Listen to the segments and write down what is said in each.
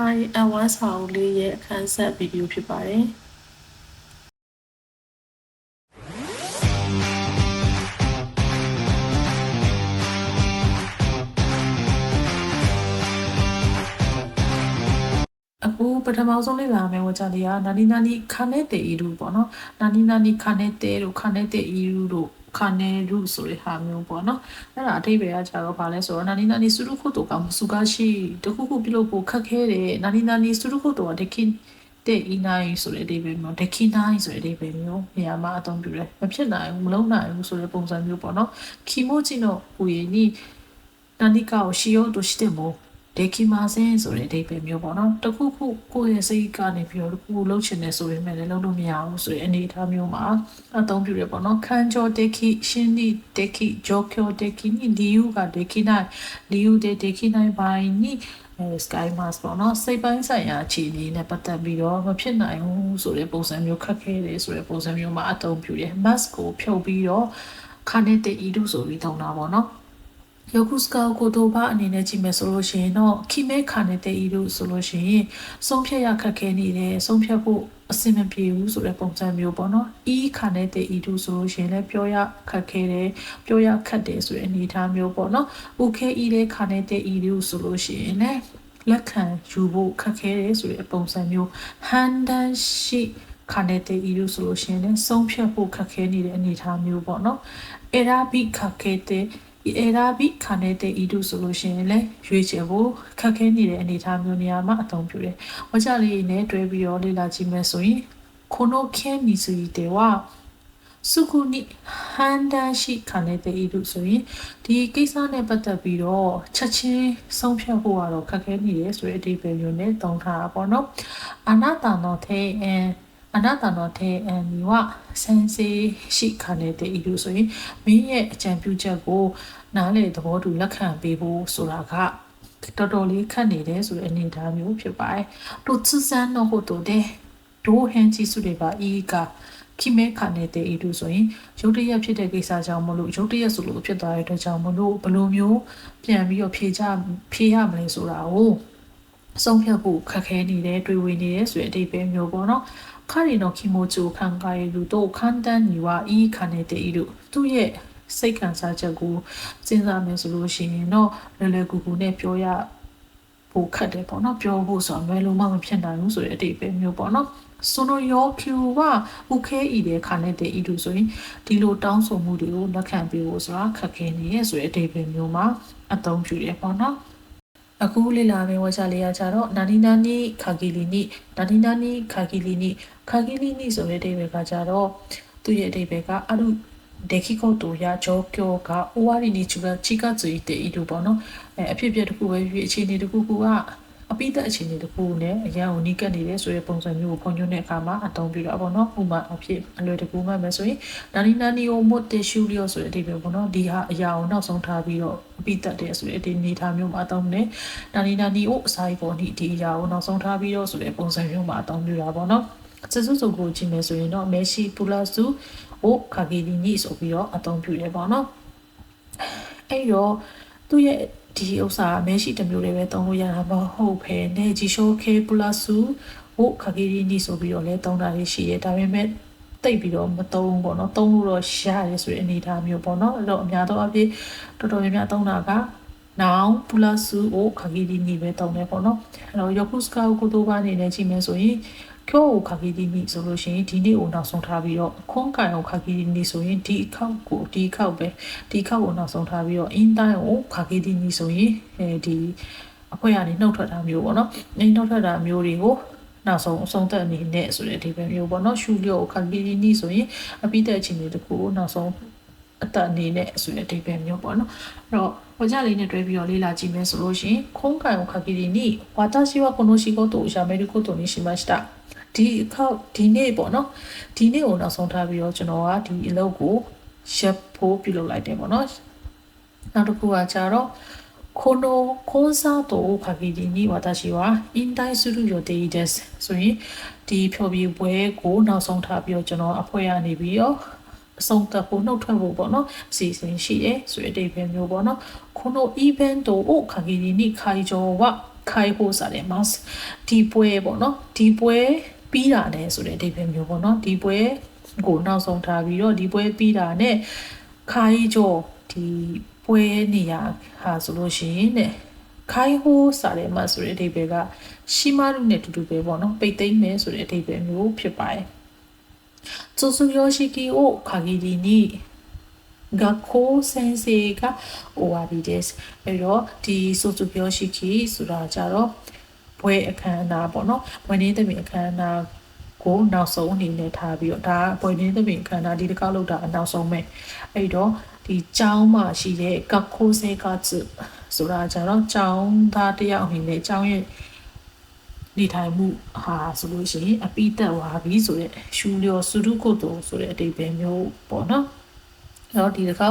Hi N1 စာအုပ်လေးရဲ့အခန်းဆက်ဗီဒီယိုဖြစ်ပါတယ်အခုပထမဆုံးလေးလာမယ်ဝကြလေးကနာနီနာနီခါနေတဲ့ဤလူပေါ့နော်နာနီနာနီခါနေတဲ့တို့ခါနေတဲ့ဤလူတို့ ခါနေရုဆိုတဲ့ဟာမျိုးပေါ့နော်အဲ့ဒါအထိပ္ပယ်ကကြတော့ဗာလဲဆိုတော့နာနီနာနီစုရုခုတိုကမစုကရှိတခုခုပြုလုပ်ဖို့ခက်ခဲတယ်နာနီနာနီစုရုခုတိုကတခင်တဲ့ဤနိုင်ဆိုတဲ့အဓိပ္ပာယ်မျိုးဒခိနိုင်ဆိုတဲ့အဓိပ္ပာယ်မျိုးနေရာမှာအသုံးပြုတယ်မဖြစ်နိုင်ဘူးမလုံးနိုင်ဘူးဆိုတဲ့ပုံစံမျိုးပေါ့နော်ခီမိုဂျီနိုဟူယီနီနာနီကာကိုရှီယိုတိုရှိတဲ့မို့ ဒေကီမာစင်ဆိုတဲ့အဓိပ္ပာယ်မျိုးပေါ့နော်တခုခုကိုယ့်ရဲ့စိတ်ကနေပြီးတော့တခုခုလှုပ်ချင်တယ်ဆိုပေမဲ့လည်းလှုပ်လို့မရဘူးဆိုတဲ့အနေအထားမျိုးမှာအသုံးပြုရပေါ့နော်ခန်းကျော်ဒေကီရှင်းနီဒေကီဂျိုကျိုဒေကီနီလီယူကဒေကီနိုင်လီယူဒေဒေကီနိုင်ဘိုင်နီအဲ sky mask ပေါ့နော်စိတ်ပိုင်းဆိုင်ရာအခြေအနေနဲ့ပတ်သက်ပြီးတော့မဖြစ်နိုင်ဘူးဆိုတဲ့ပုံစံမျိုးခက်ခဲတယ်ဆိုတဲ့ပုံစံမျိုးမှာအသုံးပြုတယ် mask ကိုဖြုတ်ပြီးတော့ခါနေတဲ့ဤတို့ဆိုပြီးသုံးတာပေါ့နော် ယခုစကောကိုတိုဘာအနေနဲ့ကြည့်မယ်ဆိုလို့ရှိရင်တော့ခိမဲခါနေတဲ့ဤတို့ဆိုလို့ရှိရင်ဆုံးဖြတ်ရခက်ခဲနေတယ်ဆုံးဖြတ်ဖို့အဆင်မပြေဘူးဆိုတဲ့ပုံစံမျိုးပေါ့နော်ဤခါနေတဲ့ဤတို့ဆိုလို့ရှိရင်လည်းပြောရခက်ခဲတယ်ပြောရခက်တယ်ဆိုတဲ့အနေအထားမျိုးပေါ့နော်ဥခဲဤတဲ့ခါနေတဲ့ဤတို့ဆိုလို့ရှိရင်လည်းလက်ခံယူဖို့ခက်ခဲတယ်ဆိုတဲ့ပုံစံမျိုးဟန်ဒန်ရှိခါနေတဲ့ဤတို့ဆိုလို့ရှိရင်လည်းဆုံးဖြတ်ဖို့ခက်ခဲနေတဲ့အနေအထားမျိုးပေါ့နော်အရာဘိခက်ခဲတဲ့ ဤအေရာဘိခါနေတဲ့ဤတုဆိုလို့ရှိရင်လည်းရွေးချယ်ဖို့ခက်ခဲနေတဲ့အနေအထားမျိုးနေရာမှာအသုံးပြုတယ်။ဝါကြလေးနဲ့တွဲပြီးတော့လေ့လာကြည့်မယ်ဆိုရင်ခိုနိုခဲနီဆိုရီတေဝါစုခုနိဟန်ဒန်ရှိခါနေတဲ့ဤတုဆိုရင်ဒီကိစ္စနဲ့ပတ်သက်ပြီးတော့ချက်ချင်းဆုံးဖြတ်ဖို့ကတော့ခက်ခဲနေတယ်ဆိုတဲ့အဓိပ္ပာယ်မျိုးနဲ့သုံးထားတာပေါ့နော်။အနာတာနောသေအန် အနာတနောထေအမီဝစန်စေရှိခန္ဓာတေဤလို့ဆိုရင်မင်းရဲ့အကြံပြုချက်ကိုနားလေသဘောတူလက်ခံပေးဖို့ဆိုတာကတော်တော်လေးခက်နေတယ်ဆိုတဲ့အနေအထားမျိုးဖြစ်ပါတယ်။တို့စစန်းတော့ဟုတ်တော့တယ်။ဒိုဟန်ကြီးစုတွေပါအေးကခိမဲခနဲ့တဲ့အေတူဆိုရင်ရုတ်တရက်ဖြစ်တဲ့ကိစ္စကြောင့်မလို့ရုတ်တရက်ဆိုလို့ဖြစ်သွားတဲ့အတွက်ကြောင့်မလို့ဘလိုမျိုးပြန်ပြီးတော့ဖြေချဖြေရမလဲဆိုတာကို ဆုံးဖြတ်ဖို့ခက်ခဲနေတယ်တွေ့ဝင်နေတယ်ဆိုတဲ့အဓိပ္ပာယ်မျိုးပေါ့နော်ခရီနော်ခီမိုချိုခံကာရီလူတို့ခန်တန်ညီဝအီခနဲ့တေအီတို့သူ့ရဲ့စိတ်ခံစားချက်ကိုစဉ်းစားမယ်ဆိုလို့ရှိရင်တော့လွယ်လွယ်ကူကူနဲ့ပြောရဖို့ခက်တယ်ပေါ့နော်ပြောဖို့ဆိုတော့လွယ်လုံးမမဖြစ်နိုင်ဘူးဆိုတဲ့အတိပဲမျိုးပေါ့နော်ဆိုတော့ယောဖြူကဥခဲဤတဲ့ခါနဲ့တည်းဤသူဆိုရင်ဒီလိုတောင်းဆိုမှုတွေကိုလက်ခံပေးဖို့ဆိုတာခက်ခဲနေရဆိုတဲ့အတိပဲမျိုးမှာအသုံးပြုတယ်ပေါ့နော် အခုလေ့လာမယ့်ဝါချလေးကကြတော့နာနီနာနီခါဂီလီနီနာနီနာနီခါဂီလီနီခါဂီလီနီဆိုတဲ့အဓိပ္ပာယ်ကကြတော့သူ့ရဲ့အဓိပ္ပာယ်ကအရု出来事や状況が終わりに近づいているပေါ့နော်အဲအဖြစ်အပျက်တစ်ခုပဲဖြစ်အခြေအနေတစ်ခုခုက အပိသက်အခြေအနေတစ်ခုနဲ့အရာကိုနီးကပ်နေတယ်ဆိုတဲ့ပုံစံမျိုးကိုဖွင့်ညွှန်းတဲ့အခါမှာအသုံးပြုတာပေါ့နော်ဥပမာအဖြစ်အလွယ်တကူမှမယ်ဆိုရင်နာနီနာနီယိုမတ်တေရှူလီယိုဆိုတဲ့အဓိပ္ပာယ်ပေါ့နော်ဒီဟာအရာကိုနောက်ဆုံးထားပြီးတော့အပိသက်တဲ့ဆိုတဲ့ဒီအနေထားမျိုးမှာအသုံးနဲ့နာနီနာနီကိုအစာရီပေါ်ဒီဒီအရာကိုနောက်ဆုံးထားပြီးတော့ဆိုတဲ့ပုံစံမျိုးမှာအသုံးပြုတာပေါ့နော်စစုစုကိုကြည့်မယ်ဆိုရင်တော့မဲရှိပူလာစုဟိုခါဂီဒီနီဆိုပြီးတော့အသုံးပြုရပေါ့နော်အဲ့တော့သူ့ရဲ့ ဒီဥစ္စာမဲရှိတစ်မျိုးလေးပဲသုံးလို့ရတာမဟုတ်ဘဲနဲ့ဂျီရှိုးကေပူလာစုဟိုခါဂီဒီနီဆိုပြီးတော့လည်းသုံးတာလေးရှိရဲဒါပေမဲ့တိတ်ပြီးတော့မသုံးပေါ့နော်သုံးလို့တော့ရတယ်ဆိုတဲ့အနေအထားမျိုးပေါ့နော်အဲ့တော့အများသောအဖြစ်တော်တော်များများသုံးတာက now plus ကိုခဂီဒီနီပဲတုံးတယ်ပေါ့နော်အဲ့တော့ yokuska ကိုတို့ဘာအနေနဲ့ကြည့်မယ်ဆိုရင် ကျိုးကိုခါကီဒီနီဆိုလို့ရှိရင်ဒီနေ့ကိုနောက်ဆုံးထားပြီးတော့ခွန်ကန်ကိုခါကီဒီနီဆိုရင်ဒီအခောက်ကိုဒီအခောက်ပဲဒီအခောက်ကိုနောက်ဆုံးထားပြီးတော့အင်းတိုင်းကိုခါကီဒီနီဆိုရင်အဲဒီအခွင့်အရေးနှုတ်ထွက်တာမျိုးပေါ့နော်အင်းနှုတ်ထွက်တာမျိုးတွေကိုနောက်ဆုံးအဆုံးသက်အနေနဲ့ဆိုတဲ့အဓိပ္ပာယ်မျိုးပေါ့နော်ရှူလျော့ကိုခါကီဒီနီဆိုရင်အပိသက်အခြေအနေတခုကိုနောက်ဆုံးအတအနေနဲ့ဆိုတဲ့အဓိပ္ပာယ်မျိုးပေါ့နော်အဲ့တော့ဟိုကြလေးနဲ့တွဲပြီးတော့လေ့လာကြည့်မယ်ဆိုလို့ရှင်ခုံးကန်ကိုခါကီဒီနီဝါတာရှိဝါကိုနိုရှိကိုတိုအရှာမေရီကိုတိုနီရှိမရှတာ ဒီအခါဒီနေ့ပေါ့နော်ဒီနေ့ကိုနောက်ဆုံးထားပြီးတော့ကျွန်တော်ကဒီအလုပ်ကိုရပ်ဖို့ပြုလုပ်လိုက်တယ်ပေါ့နော်နောက်တစ်ခုကကြတော့このコンサートを限りに私は引退する予定ですဆိုရင်ဒီဖြော်ပြပွဲကိုနောက်ဆုံးထားပြီးတော့ကျွန်တော်အဖွဲ့ရနေပြီးတော့အဆုံးသတ်ဖို့နှုတ်ထွက်ဖို့ပေါ့နော်အစီအစဉ်ရှိတယ်ဆိုတဲ့အတိတ်ပဲမျိုးပေါ့နော်このイベントを限りに会場は ခိုင်ဖို့စားတယ် mass ဒီပွဲပေါ့နော်ဒီပွဲ ပြီးတာနဲ့ဆိုတဲ့အဓိပ္ပာယ်မျိုးပေါ့နော်ဒီပွဲကိုနောက်ဆုံးထားပြီးတော့ဒီပွဲပြီးတာနဲ့ခါကြီးကျော်ဒီပွဲနေရာဟာဆိုလို့ရှိရင်တဲ့ခိုင်ဟိုးစာထဲမှာဆိုတဲ့အဓိပ္ပာယ်ကရှိမလူနဲ့တူတူပဲပေါ့နော်ပိတ်သိမ်းမယ်ဆိုတဲ့အဓိပ္ပာယ်မျိုးဖြစ်ပါတယ်။စုစုယောရှိကီကိုခါဂီဒီနီဂါခိုးဆန်စေက ORB です။အဲတော့ဒီစုစုယောရှိကီဆိုတာကြတော့ ဘွဲအခမ်းအနားပေါ့နော်ဘွဲနေသမီးအခမ်းအနားကိုနောက်ဆုံးအနေနဲ့ထားပြီးတော့ဒါဘွဲနေသမီးအခမ်းအနားဒီတစ်ခါလောက်တာအနောက်ဆုံးပဲအဲ့တော့ဒီကျောင်းမှာရှိတဲ့ကခိုးစေကဇဆိုတာကြတော့ကျောင်းသားတယောက်အနေနဲ့ကျောင်းရဲ့နေထိုင်မှုဟာဆိုလို့ရှိရင်အပိသက်သွားပြီဆိုတဲ့ရှူလျော်စုရုကုတ်တုံဆိုတဲ့အတိတ်ပဲမျိုးပေါ့နော်အဲ့တော့ဒီတစ်ခါ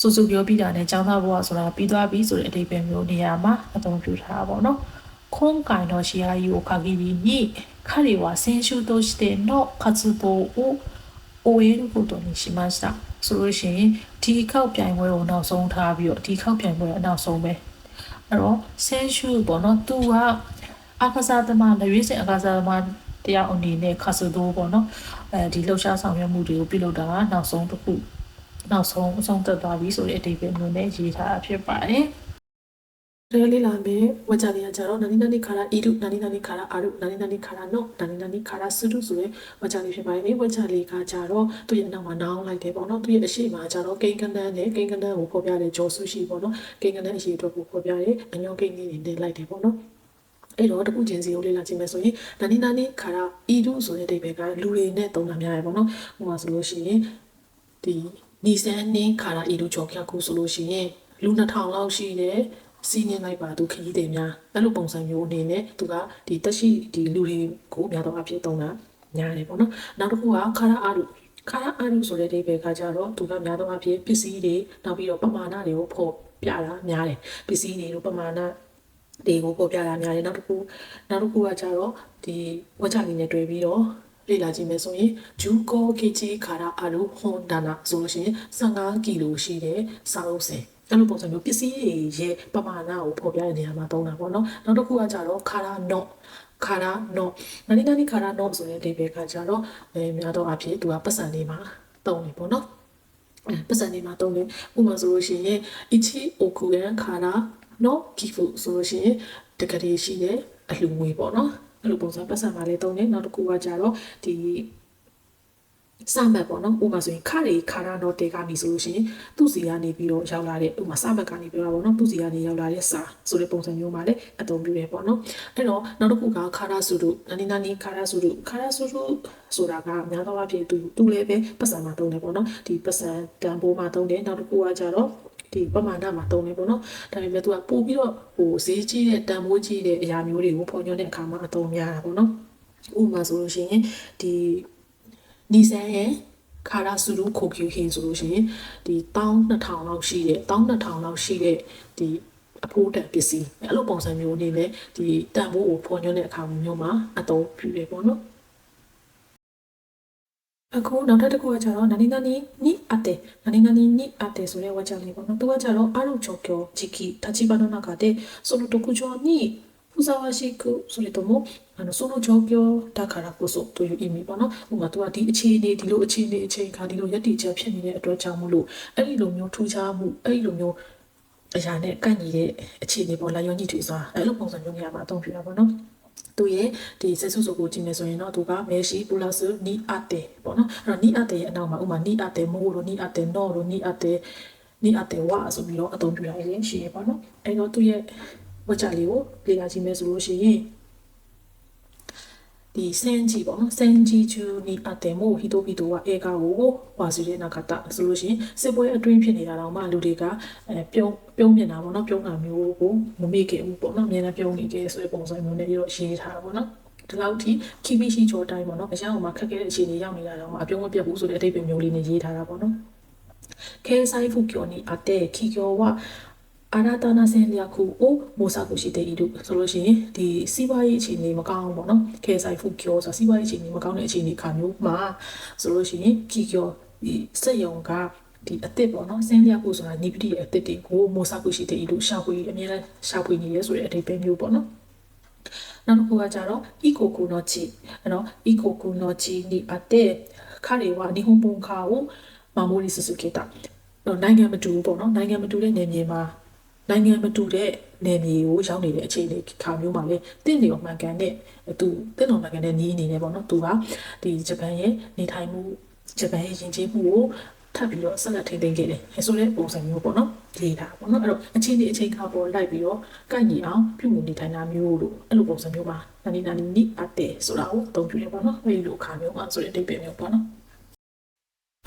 စူစူပြောပြီးတာနဲ့ចောင်းသားဘဝဆိုတာပြီးသွားပြီဆိုတဲ့အတိတ်ပဲမျိုးနေရာမှာအသုံးပြုထားတာပေါ့နော် 今回の試合を限りに彼は選手としての活動を終えることにしましたဆိုလို့ရှိရင်ဒီခောက်ပြိုင်ပွဲကိုနောက်ဆုံးထားပြီးတော့ဒီခောက်ပြိုင်ပွဲအနောက်ဆုံးပဲအဲ့တော့ဆန်ရှူပေါ့နော်သူကအာကစားသမားလက်ရွေးစင်အာကစားသမားတယောက်အနေနဲ့ခါဆူတိုးပေါ့နော်အဲဒီလှုပ်ရှားဆောင်ရွက်မှုတွေကိုပြုလုပ်တာကနောက်ဆုံးတစ်ခုနောက်ဆုံးအဆုံးသက်သွားပြီဆိုတဲ့အတိတ်ပဲမျိုးနဲ့ရေးထားတာဖြစ်ပါတယ် ဒါလေးလာမယ်ဝကြလေးကကြတော့နာနီနာနီခါရာအီရုနာနီနာနီခါရာအာရုနာနီနာနီခါရာနော့နာနီနာနီခါရာဆူရုဆိုတဲ့ဝကြလေးဖြစ်ပါတယ်ဝကြလေးကကြတော့သူ့ရဲ့နောက်မှာနောင်းလိုက်တယ်ပေါ့နော်သူ့ရဲ့အရှိမှာကြတော့ကိန်းကနန်းနဲ့ကိန်းကနန်းကိုဖော်ပြတဲ့ဂျော်ဆူရှိပေါ့နော်ကိန်းကနန်းအရှိအတွက်ကိုဖော်ပြတဲ့အညောကိန်းလေးတွေနဲ့လိုက်တယ်ပေါ့နော်အဲ့တော့တခုချင်းစီကိုလေ့လာကြည့်မယ်ဆိုရင်နာနီနာနီခါရာအီရုဆိုတဲ့အဓိပ္ပာယ်ကလူတွေနဲ့သုံးတာများရယ်ပေါ့နော်ဟိုမှာဆိုလို့ရှိရင်ဒီနီဆန်နင်းခါရာအီရုကြော်ခက်ခုဆိုလို့ရှိရင်လူ2000လောက်ရှိတယ် စီးနေလိုက်ပါသူခရီးတွေများအဲ့လိုပုံစံမျိုးအနေနဲ့သူကဒီတက်ရှိဒီလူတွေကိုအများတော့အဖြစ်သုံးတာများတယ်ပေါ့နော်နောက်တစ်ခုကခါရာအာရုခါရာအာရုဆိုတဲ့အိဗယ်ကကြတော့သူကများတော့အဖြစ်ပစ္စည်းတွေနောက်ပြီးတော့ပမာဏတွေကိုဖော်ပြတာများတယ်ပစ္စည်းတွေတို့ပမာဏတွေကိုပေါ်ပြတာများတယ်နောက်တစ်ခုနောက်တစ်ခုကကြတော့ဒီဝက်ချလေးနဲ့တွေ့ပြီးတော့လေ့လာကြည့်မယ်ဆိုရင်ဂျူကိုကီချီခါရာအာရုဟွန်ဒါနာဆိုလို့ရှိရင်15ကီလိုရှိတဲ့စာအုပ်စင် အဲ့လိုပုံစံမျိုးပစ္စည်းတွေရဲ့ပမာဏကိုဖော်ပြတဲ့နေရာမှာသုံးတာပေါ့နော်နောက်တစ်ခုကကြတော့ခါရာနော့ခါရာနော့နာနီနာနီခါရာနော့ဆိုတဲ့ label ကကြတော့အဲများတော့အဖြစ်သူကပတ်စံလေးမှာသုံးနေပေါ့နော်အဲပတ်စံလေးမှာသုံးတယ်ဥပမာဆိုလို့ရှိရင် ichi okuren khara no gifu ဆိုလို့ရှိရင်တကယ်ရှိတဲ့အလှငွေပေါ့နော်အဲ့လိုပုံစံပတ်စံမှာလေးသုံးတယ်နောက်တစ်ခုကကြတော့ဒီ စမှတ်ပေါ့နော်ဥပမာဆိုရင်ခရီခါရတော့တေကနေဆိုလို့ရှိရင်သူ့စီကနေပြီးတော့ရောက်လာတဲ့ဥပမာစမှတ်ကနေပြောတာပေါ့နော်သူ့စီကနေရောက်လာတဲ့စာဆိုတဲ့ပုံစံမျိုးမှာလည်းအသုံးပြုတယ်ပေါ့နော်အဲ့တော့နောက်တစ်ခုကခါရစုတုနာနီနာနီခါရစုတုခါရစုတုဆိုတာကများသောအားဖြင့်သူသူလည်းပဲပတ်စံမှာသုံးတယ်ပေါ့နော်ဒီပတ်စံတန်ဖိုးမှာသုံးတယ်နောက်တစ်ခုကကြတော့ဒီပမာဏမှာသုံးနေပေါ့နော်ဒါပေမဲ့သူကပို့ပြီးတော့ဟိုဈေးကြီးတဲ့တန်ဖိုးကြီးတဲ့အရာမျိုးတွေကိုဖော်ညွှန်းတဲ့အခါမှာအသုံးများတာပေါ့နော်ဥပမာဆိုလို့ရှိရင်ဒီ နီဆန်ရဲ့ခါရာဆူရူခိုကျူဟင်ဆိုလို့ရှိရင်ဒီ12000လောက်ရှိတဲ့12000လောက်ရှိတဲ့ဒီအဖိုးတန်ပစ္စည်းအဲ့လိုပုံစံမျိုးအနေနဲ့ဒီတန်ဖိုးကိုဖော်ညွှန်းတဲ့အခါမျိုးမှာအသုံးပြုတယ်ပေါ့နော်အခုနောက်ထပ်တစ်ခုကကျတော့နာနီနာနီနိအတေနာနီနာနီနိအတေဆိုတဲ့ဝါကျလေးပေါ့နော်သူကကျတော့အရုပ်ချောကျော်ဂျီကီတာချီဘာနနာကတဲ့ဆိုလိုတကူကျော်နိ ふさわしくそれともあのその状況だからこそという意味ပေါ့နော်ဥပမာသူကဒီအခြေအနေဒီလိုအခြေအနေအချိန်ခါဒီလိုရည်တည်ချက်ဖြစ်နေတဲ့အတွက်ကြောင့်မလို့အဲ့ဒီလိုမျိုးထူးခြားမှုအဲ့ဒီလိုမျိုးအရာနဲ့ကန့်ညီတဲ့အခြေအနေပေါ်လာရောညှိထွေးစွာအဲ့လိုပုံစံမျိုးနေရာမှာအသုံးပြုတာပေါ့နော်သူရဲ့ဒီဆက်စုစုကိုကြည့်မယ်ဆိုရင်တော့သူကမဲရှိပူလာဆူနီအတေပေါ့နော်အဲ့တော့နီအတေရဲ့အနောက်မှာဥမာနီအတေမိုးလို့နီအတေနော်လို့နီအတေနီအတေဝါဆိုပြီးတော့အသုံးပြုရရင်ရှိရပေါ့နော်အဲ့တော့သူရဲ့ ဝကြလေးကိုလေ့လာကြည့်မယ်ဆိုလို့ရှိရင်ဒီစန်ဂျီပေါ့နော်စန်ဂျီချူနီအတေမိုဟီတိုပီတိုကအေကာကိုဝါစီတဲ့နာကတာဆိုလို့ရှိရင်စစ်ပွဲအတွင်းဖြစ်နေတာတော့မှလူတွေကအဲပြုံးပြုံးမြင်တာပေါ့နော်ပြုံးတာမျိုးကိုမမေ့ခဲ့ဘူးပေါ့နော်အများနဲ့ပြုံးနေခဲ့ဆိုတဲ့ပုံစံမျိုးနဲ့ပြီးတော့ရေးထားတာပေါ့နော်ဒီလောက်ထိခီမီရှိချိုတိုင်းပေါ့နော်အရန်ဟိုမှာခက်ခဲတဲ့အခြေအနေရောက်နေတာတော့မှအပြုံးမပြတ်ဘူးဆိုတဲ့အတိတ်ပဲမျိုးလေးနဲ့ရေးထားတာပေါ့နော်ခဲဆိုင်ဖူကျော်နီအတဲခီကျော်ဝ အာနာတာနာဆင်လျာခုအိုမိုဆာကိုရှိတဲ့ဤတို့ဆိုလို့ရှိရင်ဒီစီးပွားရေးအခြေအနေမကောင်းဘူးပေါ့နော်ခဲဆိုင်ဖူကျော်ဆိုစီးပွားရေးအခြေအနေမကောင်းတဲ့အခြေအနေခါမျိုးမှာဆိုလို့ရှိရင်ခီကျော်ဒီစက်ယုံကဒီအစ်စ်ပေါ့နော်ဆင်းလျက်ဖို့ဆိုတာနိပတိရဲ့အစ်စ်တွေကိုမိုဆာကိုရှိတဲ့ဤတို့ရှာဖွေအများနဲ့ရှာဖွေနေရဲဆိုတဲ့အဓိပ္ပာယ်မျိုးပေါ့နော်နောက်တစ်ခုကကြတော့ ikoku no chi အဲ့တော့ ikoku no chi ni atte ခရီဝနိဟွန်ပုံခါကိုမမိုရီဆူဆူကေတာတော့နိုင်ငံမတူဘူးပေါ့နော်နိုင်ငံမတူတဲ့နယ်မြေမှာ နိုင်ငံမတူတဲ့နယ်မြေကိုရောက်နေတဲ့အခြေအနေခါမျိုးမှာလေတင့်လျော်မှန်ကန်တဲ့သူတင့်တော်မှန်ကန်တဲ့နီးအနေနဲ့ပေါ့နော်သူကဒီဂျပန်ရဲ့နေထိုင်မှုဂျပန်ရဲ့ယဉ်ကျေးမှုကိုထပ်ပြီးတော့ဆက်လက်ထိန်းသိမ်းခဲ့တယ်အဲဆိုတဲ့ပုံစံမျိုးပေါ့နော်ရေးတာပေါ့နော်အဲ့တော့အချင်းဒီအချင်းခါပေါ်လိုက်ပြီးတော့ကိုက်ညီအောင်ပြုမှုနေထိုင်တာမျိုးလို့အဲ့လိုပုံစံမျိုးမှာနာနီနာနီနိအတ်တယ်ဆိုတာကိုအသုံးပြုတယ်ပေါ့နော်အဲ့ဒီလိုအခါမျိုးမှာဆိုတဲ့အတိတ်ပဲမျိုးပေါ့နော်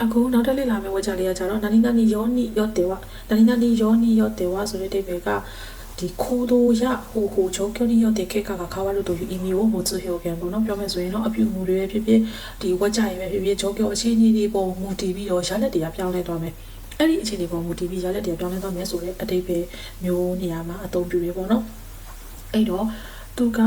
အခုနောက်တစ်လေးလာမယ့်ဝါကြလေးကကြတော့နာနီနာနီယောနီယောတေဝနာနီနာနီယောနီယောတေဝဆိုတဲ့အိဗေကဒီခိုးတို့ရဟိုဟိုချိုကျိုနီယောတေခေကကခါဝါလို့တို့ယူအီမီကိုမို့သူဟိုပြန်ပေါ့နော်ပြောမယ်ဆိုရင်တော့အပြူမူတွေပဲဖြစ်ဖြစ်ဒီဝါကြရေးပဲဖြစ်ဖြစ်ချိုကျိုအခြေအနေတွေပုံမူတည်ပြီးတော့ရလက်တွေကပြောင်းလဲသွားမယ်အဲ့ဒီအခြေအနေပုံမူတည်ပြီးရလက်တွေကပြောင်းလဲသွားမယ်ဆိုတဲ့အတိတ်ပဲမျိုးနေရာမှာအသုံးပြုရပေါ့နော်အဲ့တော့ သူက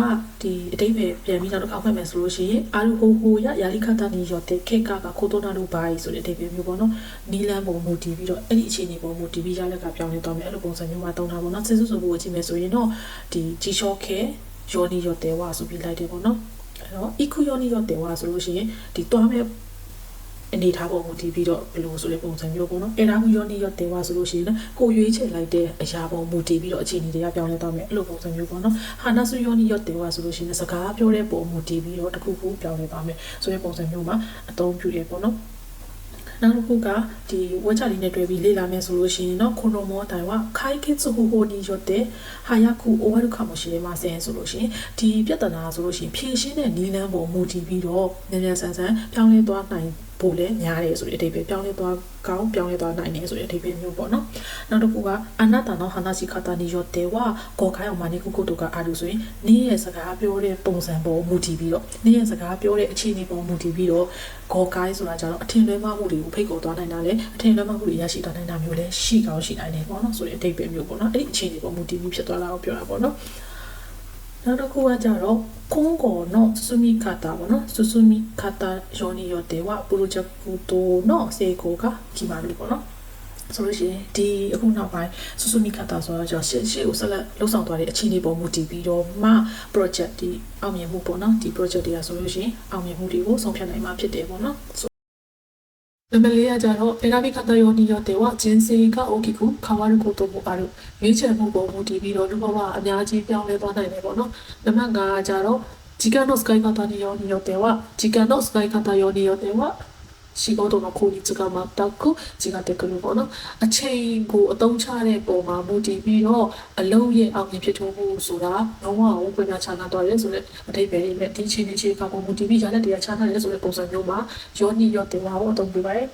ဒီအတိတ်ပဲပြန်ပြီးတော့တစ်ခါဖွင့်မယ်ဆိုလို့ရှိရင်အာလူဟိုဟိုရယာလိခတာနီယောတေခေကကခိုတိုနာလိုဘာဆိုတဲ့အတိတ်ပဲမျိုးပေါ့နော်နီလန်ပုံမူတည်ပြီးတော့အဲ့ဒီအခြေအနေပုံမူတည်ပြီးရလက်ကပြောင်းလဲသွားမယ်အဲ့လိုပုံစံမျိုးမှာတုံးတာပေါ့နော်စစ်စစ်ဆိုဖို့ကြည့်မယ်ဆိုရင်တော့ဒီဂျီရှော့ခဲယောနီယောတေဝါဆိုပြီးလိုက်တယ်ပေါ့နော်အဲ့တော့ iku ယောနီယောတေဝါဆိုလို့ရှိရင်ဒီတွားမဲ့ အနေထားပုံမူတည်ပြီးတော့ဘယ်လိုဆိုတဲ့ပုံစံမျိုးပေါ့နော်အဲ့ဒါမျိုးယောနီယောတေဝါဆိုလို့ရှိရင်လည်းကိုရွေးချယ်လိုက်တဲ့အရာပုံမူတည်ပြီးတော့အခြေအနေတွေကပြောင်းလဲသွားမယ်အဲ့လိုပုံစံမျိုးပေါ့နော်ဟာနာဆူယောနီယောတေဝါဆိုလို့ရှိရင်စကားပြောတဲ့ပုံမူတည်ပြီးတော့တစ်ခုခုပြောင်းလဲသွားမယ်ဆိုတဲ့ပုံစံမျိုးမှာအသုံးပြုရပေါ့နော်နောက်တစ်ခုကဒီဝက်ချလေးနဲ့တွေ့ပြီးလေ့လာမယ်ဆိုလို့ရှိရင်တော့ခွန်တော်မောတိုင်ဝခိုင်ကစ်ဟိုဟိုနီရွတ်တဲ့ဟာယခုအိုဝါဒုခမရှိမှာဆင်ဆိုလို့ရှိရင်ဒီပြဿနာဆိုလို့ရှိရင်ဖြည့်ရှင်းတဲ့နီလန်းပုံမူတည်ပြီးတော့မြန်မြန်ဆန်ဆန်ပြောင်းလဲသွားနိုင် ဖို့လည်းများတယ်ဆိုတဲ့အဓိပ္ပာယ်ပြောင်းလဲသွားကောင်းပြောင်းလဲသွားနိုင်တယ်ဆိုတဲ့အဓိပ္ပာယ်မျိုးပေါ့နော်နောက်တစ်ခုကအနာတာနောဟာနာစီခတာနီရွတ်တဲ့ဝကောခိုင်အောင်မနီကုကုတုကအာလူဆိုရင်နေ့ရဲ့စကားပြောတဲ့ပုံစံပေါ်မူတည်ပြီးတော့နေ့ရဲ့စကားပြောတဲ့အခြေအနေပေါ်မူတည်ပြီးတော့ဂေါ်ကိုင်းဆိုတာကြတော့အထင်လွဲမှားမှုတွေကိုဖိတ်ခေါ်သွားနိုင်တာလေအထင်လွဲမှားမှုတွေရရှိသွားနိုင်တာမျိုးလည်းရှိကောင်းရှိနိုင်တယ်ပေါ့နော်ဆိုတဲ့အဓိပ္ပာယ်မျိုးပေါ့နော်အဲ့ဒီအခြေအနေပေါ်မူတည်ပြီးဖြစ်သွားတာကိုပြောတာပေါ့နော် နောက်တစ်ခုကကြတော့ကွန်ကောနော်ဆူမီခတာပေါ့နော်ဆူဆူမီခတာယောနီယောတေဝပရိုဂျက်ကူတိုနော်စေကိုကဒီပါလို့ပေါ့နော်ဆိုလို့ရှိရင်ဒီအခုနောက်ပိုင်းဆူဆူမီခတာဆိုတော့ကျွန်တော်ရှေ့ရှေ့ကိုဆက်လက်လှုပ်ဆောင်သွားတဲ့အခြေအနေပေါ်မူတည်ပြီးတော့မှ project ဒီအောင်မြင်မှုပေါ့နော်ဒီ project တွေကဆိုလို့ရှိရင်အောင်မြင်မှုတွေကိုဆုံးဖြတ်နိုင်မှာဖြစ်တယ်ပေါ့နော် နံပါတ်၄ကကြတော့エラビ方用によっては人生が大きく変わることもあるရွေးချယ်မှုပုံမူတည်ပြီးတော့လူဘဝအများကြီးပြောင်းလဲသွားနိုင်တယ်ပေါ့နော်နံပါတ်5ကကြတော့時間の使い方によっては時間の使い方によっては 仕事の効率が全く違ってくるပေါ့နော်အချိန်ကိုအသုံးချတဲ့ပုံမှာမူတည်ပြီးတော့အလုံးရဲ့အောင်မြင်ဖြစ်ထွန်းမှုဆိုတာလုံးဝဝေပြချနာသွားရဲဆိုတဲ့အထိပ္ပယ်လေးနဲ့ဒီချိန်ဒီချိန်ကပုံမူတည်ပြီးရတဲ့တရားချနာရဲဆိုတဲ့ပုံစံမျိုးမှာယောနီယောတေဝါကိုအသုံးပြုပါတယ်